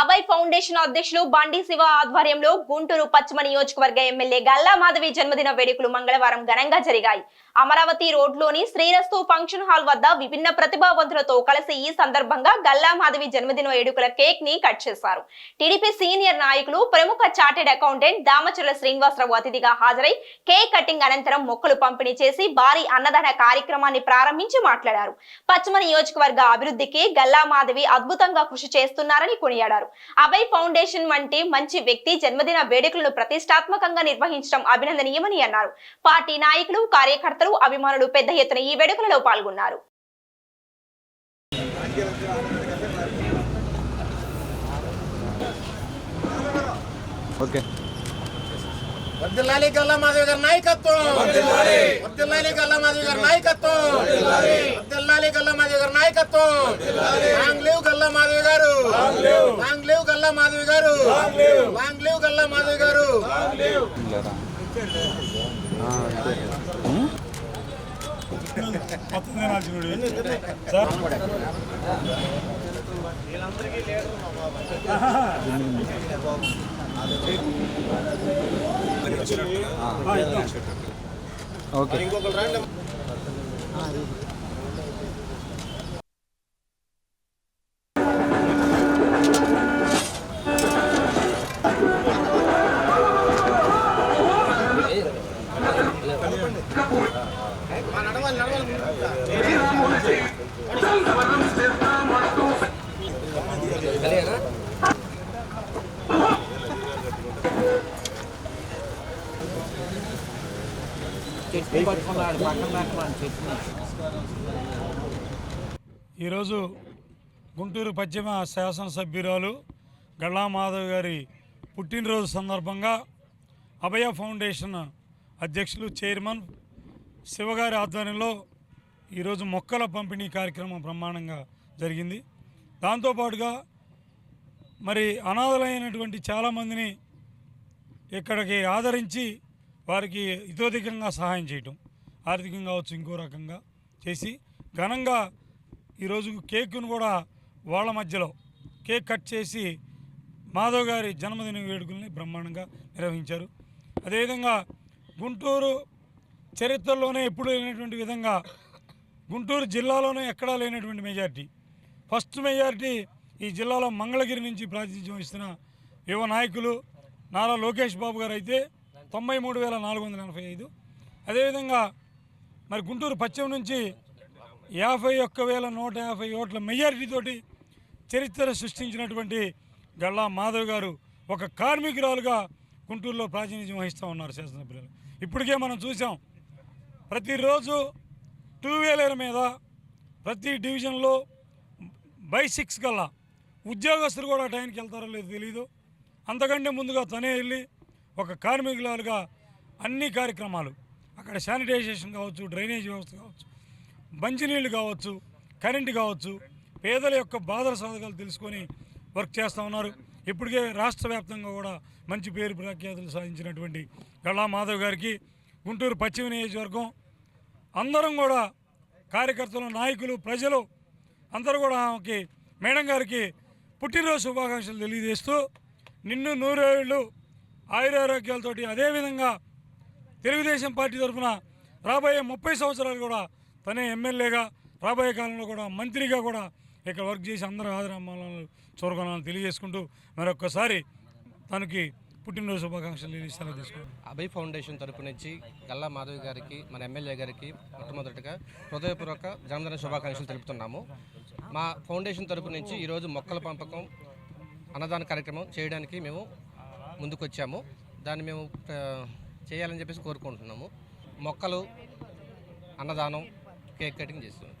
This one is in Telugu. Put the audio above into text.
అభయ్ ఫౌండేషన్ అధ్యక్షులు బండి శివ ఆధ్వర్యంలో గుంటూరు పశ్చిమ నియోజకవర్గ ఎమ్మెల్యే గల్లా మాధవి జన్మదిన వేడుకలు మంగళవారం ఘనంగా జరిగాయి. అమరావతి రోడ్లోని శ్రీరస్తు ఫంక్షన్ హాల్ వద్ద విభిన్న ప్రతిభావంతులతో కలిసి ఈ సందర్భంగా గల్లా మాధవి జన్మదిన వేడుకల కేక్ని కట్ చేశారు. టీడీపీ సీనియర్ నాయకులు ప్రముఖ చార్టెడ్ అకౌంటెంట్ దామచర్ల శ్రీనివాసరావు అతిథిగా హాజరై కేక్ కటింగ్ అనంతరం మొక్కలు పంపిణీ చేసి భారీ అన్నదాన కార్యక్రమాన్ని ప్రారంభించి మాట్లాడారు. పశ్చిమ నియోజకవర్గ అభివృద్ధికి గల్లా మాధవి అద్భుతంగా కృషి చేస్తున్నారని కొనియాడారు. అభయ్ ఫౌండేషన్ వంటి మంచి వ్యక్తి జన్మదిన వేడుకలను ప్రతిష్టాత్మకంగా నిర్వహించడం అభినందనీయమని అన్నారు. పార్టీ నాయకులు కార్యకర్తలు అభిమానులు పెద్ద ఎత్తున ఈ వేడుకలలో పాల్గొన్నారు. ఓకే. వర్దిల్లాలి గల్లా మాధవి గారి నాయకత్వం. వర్దిల్లాలి. గల్లా మాధవి గారి నాయకత్వం. వర్దిల్లాలి. గల్లా మాధవి గారి నాయకత్వం. లాంగ్ లివ్ గల్లా మాధవి గారు లాంగ్ లివ్ గల్లా మాధవి గారు. లాంగ్ లివ్ గల్లా మాధవి గారు ఓకే. ఇంకొకరు రండి. నడవాలి ఈరోజు గుంటూరు పశ్చిమ శాసనసభ్యురాలు గళ్ళా మాధవ్ గారి పుట్టినరోజు సందర్భంగా అభయ ఫౌండేషన్ అధ్యక్షులు చైర్మన్ శివగారి ఆధ్వర్యంలో ఈరోజు మొక్కల పంపిణీ కార్యక్రమం బ్రహ్మాండంగా జరిగింది. దాంతోపాటుగా మరి అనాథలైనటువంటి చాలామందిని ఇక్కడికి ఆదరించి వారికి ఇతోధికంగా సహాయం చేయటం ఆర్థికంగా కావచ్చు ఇంకో రకంగా చేసి ఘనంగా ఈరోజు కేక్ను కూడా వాళ్ళ మధ్యలో కేక్ కట్ చేసి మాధవ్ గారి జన్మదిన వేడుకల్ని బ్రహ్మాండంగా నిర్వహించారు. అదేవిధంగా గుంటూరు చరిత్రలోనే ఎప్పుడు లేనటువంటి విధంగా గుంటూరు జిల్లాలోనే ఎక్కడా లేనటువంటి మెజార్టీ. ఫస్ట్ మెజార్టీ ఈ జిల్లాలో మంగళగిరి నుంచి ప్రాతినిధ్యం వహిస్తున్న యువ నాయకులు నారా లోకేష్ బాబు గారు అయితే తొంభై మూడు వేల నాలుగు వందల ఎనభై ఐదు. అదేవిధంగా మరి గుంటూరు పశ్చిమ నుంచి యాభై ఒక్క వేల నూట యాభై ఓట్ల మెజారిటీతోటి చరిత్ర సృష్టించినటువంటి గల్లా మాధవ్ గారు ఒక కార్మికురాలుగా గుంటూరులో ప్రాతినిధ్యం వహిస్తూ ఉన్నారు శాసనసభ్యులు. ఇప్పటికే మనం చూసాం ప్రతిరోజు టూ వీలర్ మీద ప్రతి డివిజన్లో బై సిక్స్ కల్లా ఉద్యోగస్తులు కూడా టైంకి వెళ్తారో లేదో తెలియదు అంతకంటే ముందుగా తనే వెళ్ళి ఒక కార్మికులుగా అన్ని కార్యక్రమాలు అక్కడ శానిటైజేషన్ కావచ్చు డ్రైనేజ్ వ్యవస్థ కావచ్చు మంచినీళ్ళు కావచ్చు కరెంటు కావచ్చు పేదల యొక్క బాధల సాధకాలు తెలుసుకొని వర్క్ చేస్తూ ఉన్నారు. ఇప్పటికే రాష్ట్ర వ్యాప్తంగా కూడా మంచి పేరు ప్రఖ్యాతులు సాధించినటువంటి గళ్ళా మాధవ్ గారికి గుంటూరు పశ్చిమ నియోజకవర్గం అందరం కూడా కార్యకర్తలు నాయకులు ప్రజలు అందరూ కూడా ఆమెకి మేడం గారికి పుట్టినరోజు శుభాకాంక్షలు తెలియజేస్తూ నిన్ను నూరేళ్ళు ఆయురారోగ్యాలతోటి అదేవిధంగా తెలుగుదేశం పార్టీ తరఫున రాబోయే ముప్పై సంవత్సరాలు కూడా తనే ఎమ్మెల్యేగా రాబోయే కాలంలో కూడా మంత్రిగా కూడా ఇక్కడ వర్క్ చేసి అందరూ ఆదరణ చూరగొనాలని తెలియజేసుకుంటూ మరొక్కసారి తనకి పుట్టినరోజు శుభాకాంక్షలు తెలియజేస్తానని తీసుకుంటాను అభయ్ ఫౌండేషన్ తరపు నుంచి గల్లా మాధవి గారికి మన ఎమ్మెల్యే గారికి మొట్టమొదటిగా హృదయపూర్వక జన్మదిన శుభాకాంక్షలు తెలుపుతున్నాము. మా ఫౌండేషన్ తరపు నుంచి ఈరోజు మొక్కల పెంపకం అన్నదాన కార్యక్రమం చేయడానికి మేము ముందుకొచ్చాము. దాన్ని మేము చేయాలని చెప్పేసి కోరుకుంటున్నాము. మొక్కలు అన్నదానం కేక్ కటింగ్ చేస్తున్నాం.